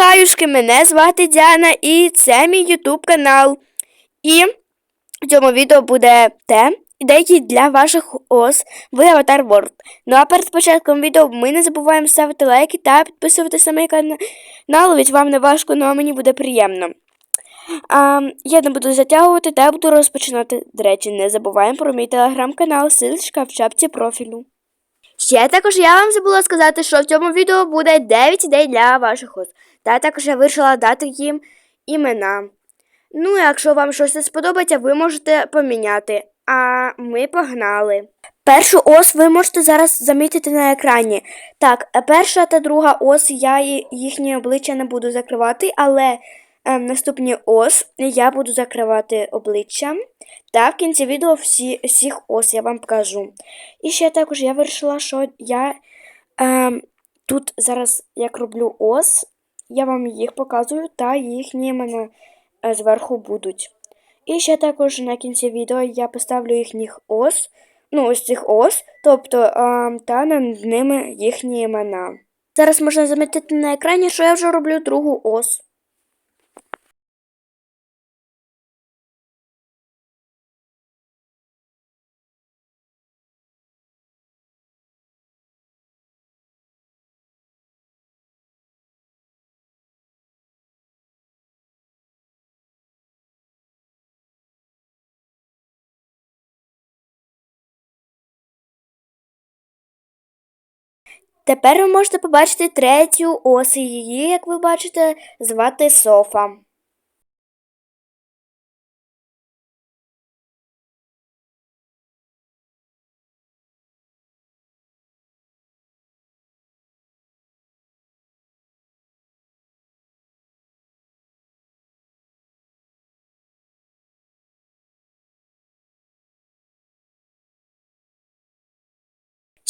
Хаюшки, мене звати Діана і це мій ютуб канал. І в цьому відео буде те, ідеї для ваших ос в Avatar World. Ну а перед початком відео ми не забуваємо ставити лайки та підписуватися на мій канал, ведь вам не важко, ну а мені буде приємно. А, я не буду затягувати та буду розпочинати. До речі, не забуваємо про мій телеграм-канал, ссылочка в шапці профілю. Ще також я вам забула сказати, що в цьому відео буде 9 ідей для ваших ос. Та також я вирішила дати їм імена. Ну, якщо вам щось не сподобається, ви можете поміняти. А ми погнали. Першу ос ви можете зараз замітити на екрані. Так, е, перша та друга ос, я їхнє обличчя не буду закривати, але е, наступні ос я буду закривати обличчя. Та в кінці відео всі, всіх ос я вам покажу. І ще також я вирішила, що я е, тут зараз як роблю ос, я вам їх показую, та їхні імена е, зверху будуть. І ще також на кінці відео я поставлю їхніх ос, ну ось цих ос, тобто та над ними їхні імена. Зараз можна замітити на екрані, що я вже роблю другу ос. Тепер ви можете побачити третю ось її, як ви бачите, звати Софа.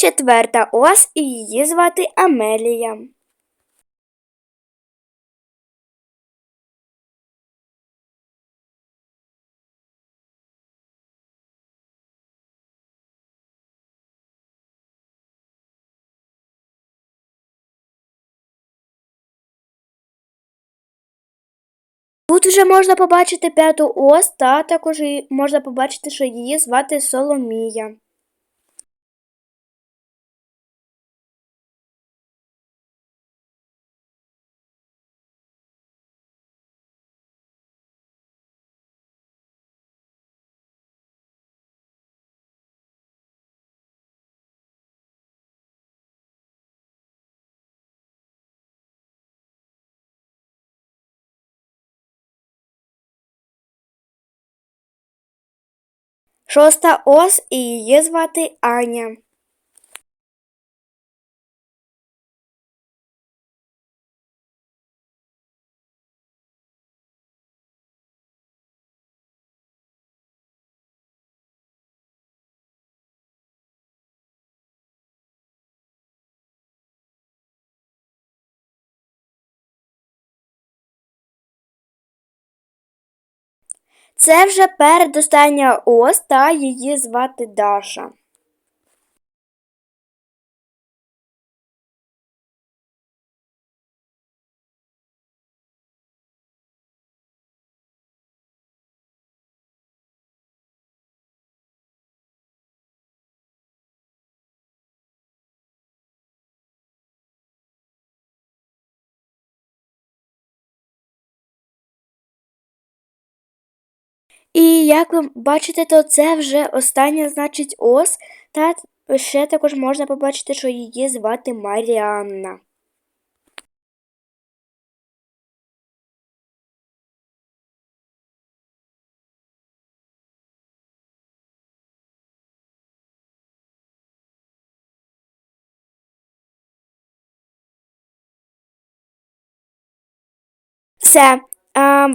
Четверта ос, і її звати Амелія. Тут вже можна побачити п'яту ос, та також можна побачити, що її звати Соломія. Шоста ос, і її звати Аня. Це вже передостання ос, та її звати Даша. І як ви бачите, то це вже остання, значить, ос, та ще також можна побачити, що її звати Маріанна. Все.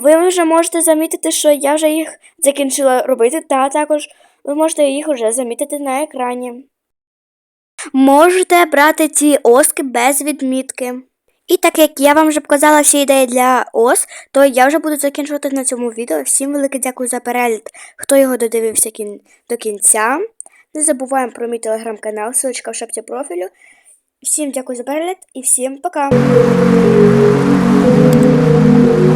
Ви вже можете замітити, що я вже їх закінчила робити, та також ви можете їх вже замітити на екрані. Можете брати ці оски без відмітки. І так як я вам вже показала всі ідеї для ос, то я вже буду закінчувати на цьому відео. Всім велике дякую за перегляд, хто його додивився кін... до кінця. Не забуваємо про мій телеграм-канал, ссылочка в шапці профілю. Всім дякую за перегляд і всім пока!